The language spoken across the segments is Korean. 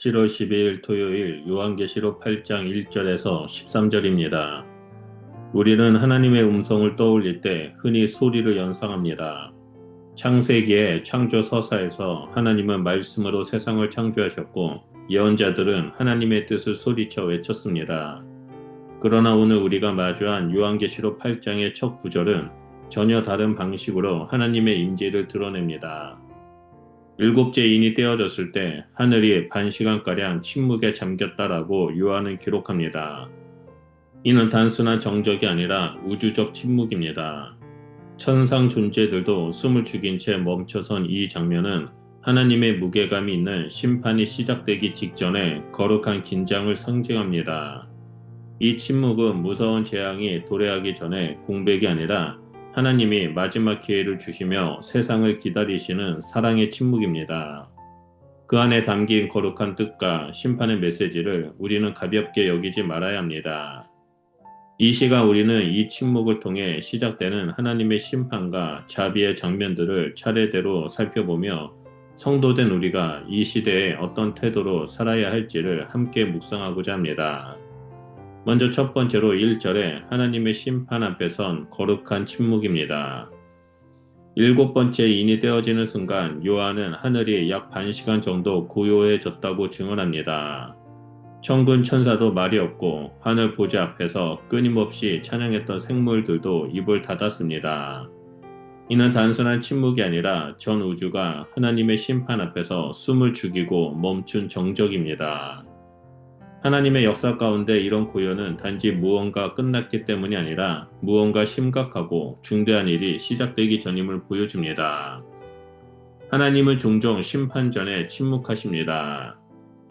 7월 12일 토요일 요한계시록 8장 1절에서 13절입니다. 우리는 하나님의 음성을 떠올릴 때 흔히 소리를 연상합니다. 창세기의 창조 서사에서 하나님은 말씀으로 세상을 창조하셨고 예언자들은 하나님의 뜻을 소리쳐 외쳤습니다. 그러나 오늘 우리가 마주한 요한계시록 8장의 첫 구절은 전혀 다른 방식으로 하나님의 임재를 드러냅니다. 일곱째 인이 떼어졌을 때 하늘이 반 시간가량 침묵에 잠겼다라고 요한은 기록합니다. 이는 단순한 정적이 아니라 우주적 침묵입니다. 천상 존재들도 숨을 죽인 채 멈춰선 이 장면은 하나님의 무게감이 있는 심판이 시작되기 직전에 거룩한 긴장을 상징합니다. 이 침묵은 무서운 재앙이 도래하기 전에 공백이 아니라 하나님이 마지막 기회를 주시며 세상을 기다리시는 사랑의 침묵입니다. 그 안에 담긴 거룩한 뜻과 심판의 메시지를 우리는 가볍게 여기지 말아야 합니다. 이 시간 우리는 이 침묵을 통해 시작되는 하나님의 심판과 자비의 장면들을 차례대로 살펴보며 성도된 우리가 이 시대에 어떤 태도로 살아야 할지를 함께 묵상하고자 합니다. 먼저 첫 번째로 1절에 하나님의 심판 앞에 선 거룩한 침묵입니다. 일곱 번째 인이 떼어지는 순간 요한은 하늘이 약 반 시간 정도 고요해졌다고 증언합니다. 천군 천사도 말이 없고 하늘 보좌 앞에서 끊임없이 찬양했던 생물들도 입을 닫았습니다. 이는 단순한 침묵이 아니라 전 우주가 하나님의 심판 앞에서 숨을 죽이고 멈춘 정적입니다. 하나님의 역사 가운데 이런 고요는 단지 무언가 끝났기 때문이 아니라 무언가 심각하고 중대한 일이 시작되기 전임을 보여줍니다. 하나님은 종종 심판 전에 침묵하십니다.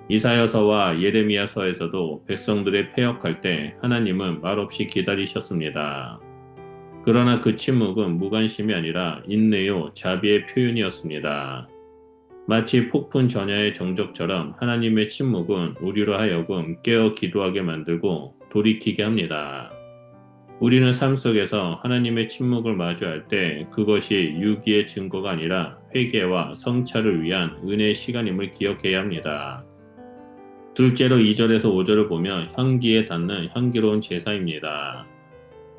이사여서와 예레미야서에서도 백성들의 폐역할 때 하나님은 말없이 기다리셨습니다. 그러나 그 침묵은 무관심이 아니라 인내요 자비의 표현이었습니다. 마치 폭풍 전야의 정적처럼 하나님의 침묵은 우리로 하여금 깨어 기도하게 만들고 돌이키게 합니다. 우리는 삶 속에서 하나님의 침묵을 마주할 때 그것이 유기의 증거가 아니라 회개와 성찰을 위한 은혜의 시간임을 기억해야 합니다. 둘째로 2절에서 5절을 보면 향기에 닿는 향기로운 제사입니다.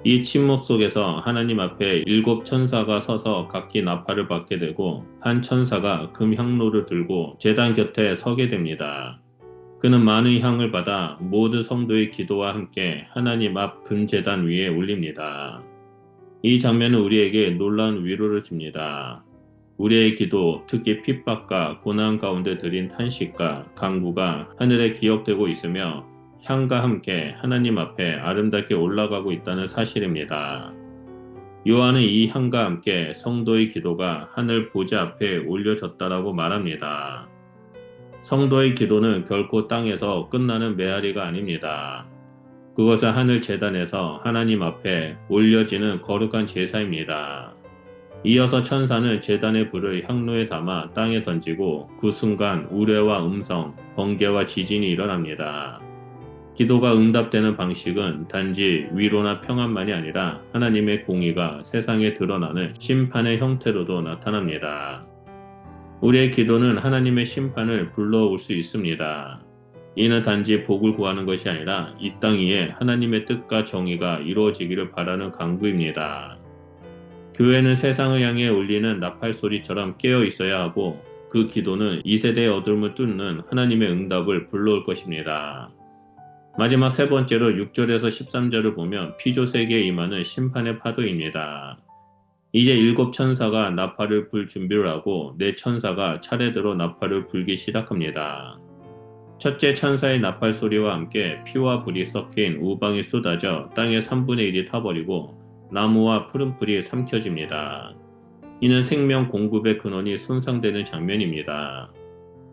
이 침묵 속에서 하나님 앞에 일곱 천사가 서서 각기 나팔을 받게 되고 한 천사가 금 향로를 들고 재단 곁에 서게 됩니다. 그는 많은 향을 받아 모든 성도의 기도와 함께 하나님 앞 금재단 위에 올립니다. 이 장면은 우리에게 놀라운 위로를 줍니다. 우리의 기도, 특히 핍박과 고난 가운데 드린 탄식과 강구가 하늘에 기억되고 있으며 향과 함께 하나님 앞에 아름답게 올라가고 있다는 사실입니다. 요한은 이 향과 함께 성도의 기도가 하늘 보좌 앞에 올려졌다라고 말합니다. 성도의 기도는 결코 땅에서 끝나는 메아리가 아닙니다. 그것은 하늘 재단에서 하나님 앞에 올려지는 거룩한 제사입니다. 이어서 천사는 재단의 불을 향로에 담아 땅에 던지고 그 순간 우레와 음성, 번개와 지진이 일어납니다. 기도가 응답되는 방식은 단지 위로나 평안만이 아니라 하나님의 공의가 세상에 드러나는 심판의 형태로도 나타납니다. 우리의 기도는 하나님의 심판을 불러올 수 있습니다. 이는 단지 복을 구하는 것이 아니라 이 땅 위에 하나님의 뜻과 정의가 이루어지기를 바라는 강구입니다. 교회는 세상을 향해 울리는 나팔 소리처럼 깨어 있어야 하고 그 기도는 이 세대의 어둠을 뚫는 하나님의 응답을 불러올 것입니다. 마지막 세 번째로 6절에서 13절을 보면 피조 세계에 임하는 심판의 파도입니다. 이제 일곱 천사가 나팔을 불 준비를 하고 네 천사가 차례대로 나팔을 불기 시작합니다. 첫째 천사의 나팔 소리와 함께 피와 불이 섞인 우방이 쏟아져 땅의 3분의 1이 타버리고 나무와 푸른 풀이 삼켜집니다. 이는 생명 공급의 근원이 손상되는 장면입니다.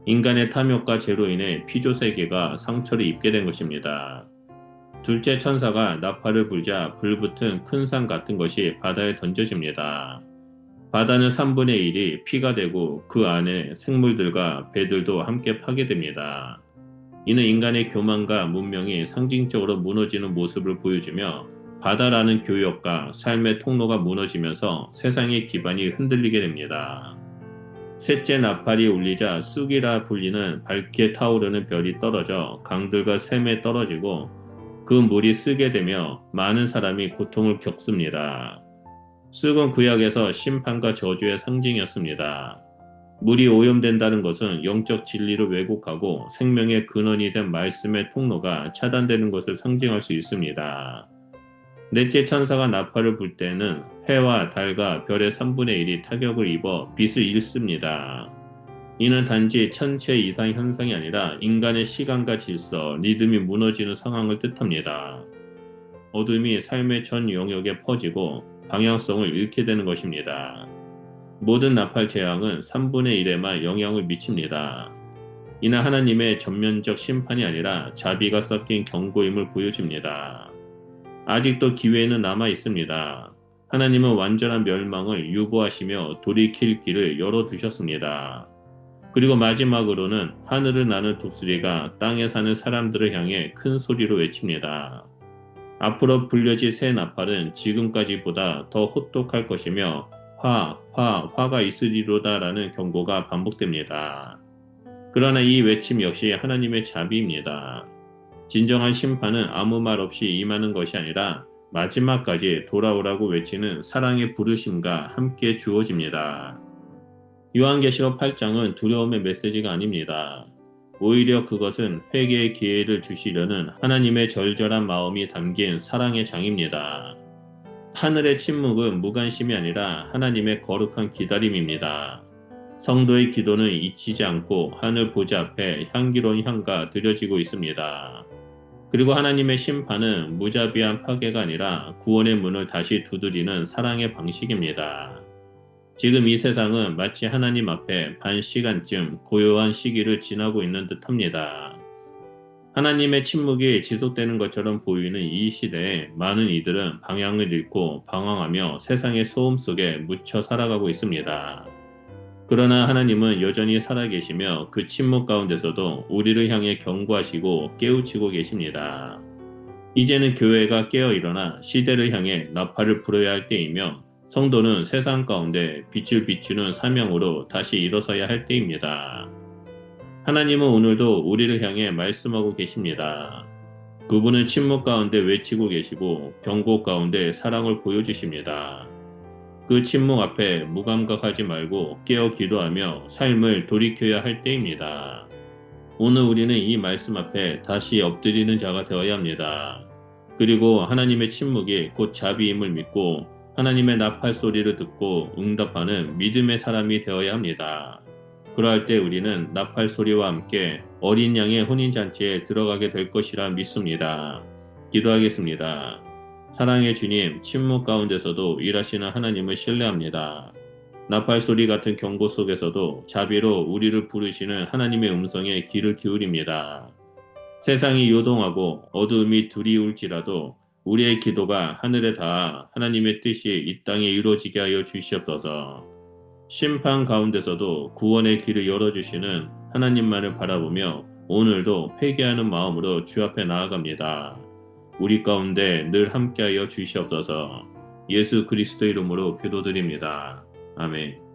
인간의 탐욕과 죄로 인해 피조 세계가 상처를 입게 된 것입니다. 둘째 천사가 나팔을 불자 불붙은 큰산 같은 것이 바다에 던져집니다. 바다는 3분의 1이 피가 되고 그 안에 생물들과 배들도 함께 파괴됩니다. 이는 인간의 교만과 문명이 상징적으로 무너지는 모습을 보여주며 바다라는 교역과 삶의 통로가 무너지면서 세상의 기반이 흔들리게 됩니다. 셋째 나팔이 울리자 쑥이라 불리는 밝게 타오르는 별이 떨어져 강들과 샘에 떨어지고 그 물이 쓰게 되며 많은 사람이 고통을 겪습니다. 쑥은 구약에서 심판과 저주의 상징이었습니다. 물이 오염된다는 것은 영적 진리를 왜곡하고 생명의 근원이 된 말씀의 통로가 차단되는 것을 상징할 수 있습니다. 넷째 천사가 나팔을 불 때는 해와 달과 별의 3분의 1이 타격을 입어 빛을 잃습니다. 이는 단지 천체 이상 현상이 아니라 인간의 시간과 질서, 리듬이 무너지는 상황을 뜻합니다. 어둠이 삶의 전 영역에 퍼지고 방향성을 잃게 되는 것입니다. 모든 나팔 재앙은 3분의 1에만 영향을 미칩니다. 이는 하나님의 전면적 심판이 아니라 자비가 섞인 경고임을 보여줍니다. 아직도 기회는 남아 있습니다. 하나님은 완전한 멸망을 유보하시며 돌이킬 길을 열어두셨습니다. 그리고 마지막으로는 하늘을 나는 독수리가 땅에 사는 사람들을 향해 큰 소리로 외칩니다. 앞으로 불려질 새 나팔은 지금까지보다 더 호똑할 것이며 화, 화, 화가 있으리로다라는 경고가 반복됩니다. 그러나 이 외침 역시 하나님의 자비입니다. 진정한 심판은 아무 말 없이 임하는 것이 아니라 마지막까지 돌아오라고 외치는 사랑의 부르심과 함께 주어집니다. 요한계시록 8장은 두려움의 메시지가 아닙니다. 오히려 그것은 회개의 기회를 주시려는 하나님의 절절한 마음이 담긴 사랑의 장입니다. 하늘의 침묵은 무관심이 아니라 하나님의 거룩한 기다림입니다. 성도의 기도는 잊히지 않고 하늘 보좌 앞에 향기로운 향가 드려지고 있습니다. 그리고 하나님의 심판은 무자비한 파괴가 아니라 구원의 문을 다시 두드리는 사랑의 방식입니다. 지금 이 세상은 마치 하나님 앞에 반 시간쯤 고요한 시기를 지나고 있는 듯 합니다. 하나님의 침묵이 지속되는 것처럼 보이는 이 시대에 많은 이들은 방향을 잃고 방황하며 세상의 소음 속에 묻혀 살아가고 있습니다. 그러나 하나님은 여전히 살아계시며 그 침묵 가운데서도 우리를 향해 경고하시고 깨우치고 계십니다. 이제는 교회가 깨어 일어나 시대를 향해 나팔을 불어야 할 때이며 성도는 세상 가운데 빛을 비추는 사명으로 다시 일어서야 할 때입니다. 하나님은 오늘도 우리를 향해 말씀하고 계십니다. 그분은 침묵 가운데 외치고 계시고 경고 가운데 사랑을 보여주십니다. 그 침묵 앞에 무감각하지 말고 깨어 기도하며 삶을 돌이켜야 할 때입니다. 오늘 우리는 이 말씀 앞에 다시 엎드리는 자가 되어야 합니다. 그리고 하나님의 침묵이 곧 자비임을 믿고 하나님의 나팔 소리를 듣고 응답하는 믿음의 사람이 되어야 합니다. 그러할 때 우리는 나팔 소리와 함께 어린 양의 혼인잔치에 들어가게 될 것이라 믿습니다. 기도하겠습니다. 사랑의 주님, 침묵 가운데서도 일하시는 하나님을 신뢰합니다. 나팔 소리 같은 경고 속에서도 자비로 우리를 부르시는 하나님의 음성에 귀를 기울입니다. 세상이 요동하고 어두움이 두리울지라도 우리의 기도가 하늘에 닿아 하나님의 뜻이 이 땅에 이루어지게 하여 주시옵소서. 심판 가운데서도 구원의 길을 열어주시는 하나님만을 바라보며 오늘도 회개하는 마음으로 주 앞에 나아갑니다. 우리 가운데 늘 함께하여 주시옵소서 예수 그리스도 이름으로 기도드립니다. 아멘.